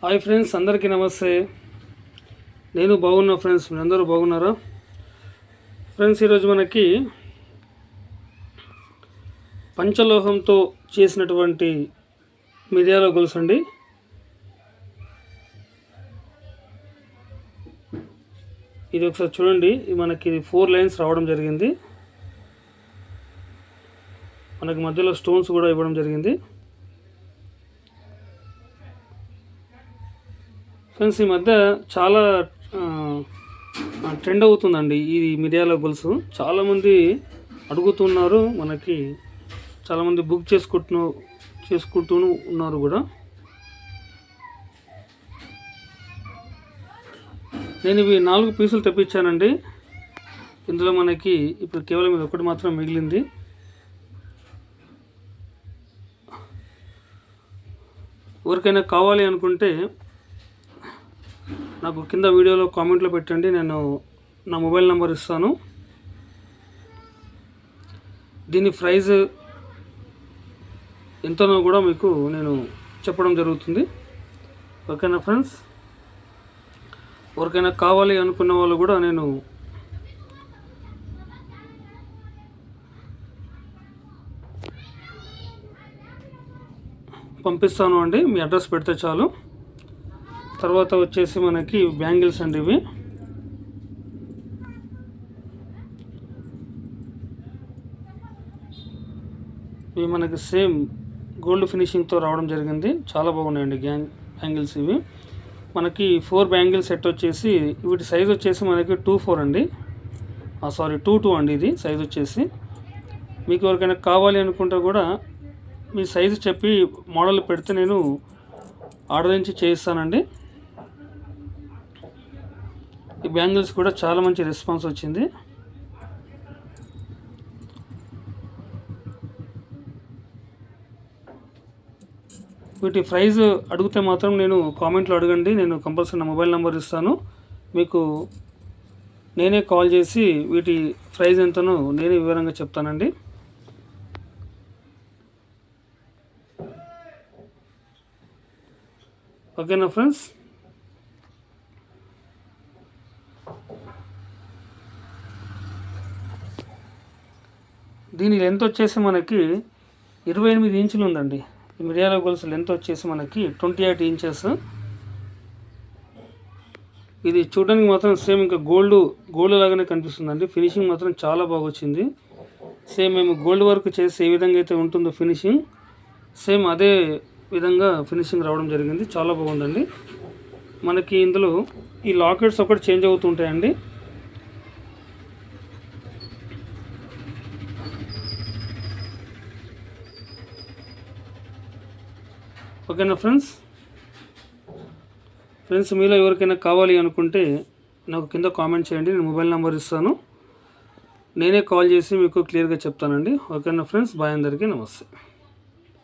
Hi friends అందరికీ నమస్తే. నేను బాగున్నా ఫ్రెండ్స్ అందరూ బాగున్నారా? ఫ్రెండ్స్ ఈరోజు మనకి పంచలోహంతో చేసినటువంటి మిరియాల గొలుసు అండి. ఇది ఒకసారి చూడండి ఇది మనకి ఫోర్ లైన్స్ రావడం జరిగింది. మనకి మధ్యలో స్టోన్స్ కూడా ఇవ్వడం జరిగింది. ఫ్రెండ్స్ ఈ మధ్య చాలా ట్రెండ్ అవుతుందండి ఈ మిరియాల గొలుసు చాలామంది అడుగుతున్నారు మనకి చాలామంది బుక్ చేసుకుంటున్న చేసుకుంటూ ఉన్నారు కూడా. నేను ఇవి నాలుగు పీసులు తెప్పించానండి. ఇందులో మనకి ఇప్పుడు కేవలం ఇది ఒకటి మాత్రం మిగిలింది. ఎవరికైనా కావాలి అనుకుంటే నాకు కింద వీడియోలో కామెంట్లో పెట్టండి నేను నా మొబైల్ నెంబర్ ఇస్తాను. దీని ప్రైజ్ ఎంతనో కూడా మీకు నేను చెప్పడం జరుగుతుంది. ఓకేనా ఫ్రెండ్స్? ఎవరికైనా కావాలి అనుకున్న వాళ్ళు కూడా నేను పంపిస్తాను అండి మీ అడ్రస్ పెడితే చాలు. తర్వాత వచ్చేసి మనకి బ్యాంగిల్స్ అండి ఇవి. ఇవి మనకి సేమ్ గోల్డ్ ఫినిషింగ్తో రావడం జరిగింది. చాలా బాగున్నాయండి గ్యాంగ్ బ్యాంగిల్స్ ఇవి. మనకి ఫోర్ బ్యాంగిల్ సెట్ వచ్చేసి వీటి సైజ్ వచ్చేసి మనకి టూ ఫోర్ అండి. సారీ టూ టూ అండి ఇది సైజ్ వచ్చేసి. మీకు ఎవరికైనా కావాలి అనుకుంటే కూడా మీ సైజు చెప్పి మోడల్ పెడితే నేను ఆర్డర్ నుంచి చేయిస్తానండి. ఈ బ్యాంగిల్స్ కూడా చాలా మంచి రెస్పాన్స్ వచ్చింది. వీటి ప్రైజ్ అడిగితే మాత్రం నేను కామెంట్లో అడగండి నేను కంపల్సరీ నా మొబైల్ నెంబర్ ఇస్తాను. మీకు నేనే కాల్ చేసి వీటి ప్రైజ్ ఎంతనో నేనే వివరంగా చెప్తానండి. ఓకేనా ఫ్రెండ్స్? దీని లెంత్ వచ్చేసి మనకి ఇరవై ఎనిమిది ఇంచులు ఉందండి. ఈ మిరియాల గొలుసు లెంత్ వచ్చేసి మనకి ట్వంటీ ఎయిట్ ఇంచెస్ ఇది చూడడానికి మాత్రం సేమ్ ఇంకా గోల్డ్ గోల్డ్ లాగానే కనిపిస్తుందండి. ఫినిషింగ్ మాత్రం చాలా బాగా వచ్చింది. సేమ్ మేము గోల్డ్ వర్క్ చేసి ఏ విధంగా అయితే ఉంటుందో ఫినిషింగ్ సేమ్ అదే విధంగా ఫినిషింగ్ రావడం జరిగింది. చాలా బాగుందండి. మనకి ఇందులో ఈ లాకెట్స్ ఒకటి చేంజ్ అవుతుంటాయండి. ఓకేనా ఫ్రెండ్స్? ఫ్రెండ్స్ మీలో ఎవరికైనా కావాలి అనుకుంటే నాకు కింద కామెంట్ చేయండి నేను మొబైల్ నెంబర్ ఇస్తాను. నేనే కాల్ చేసి మీకు క్లియర్గా చెప్తానండి. ఓకేనా ఫ్రెండ్స్? బాయ్ అందరికీ నమస్తే.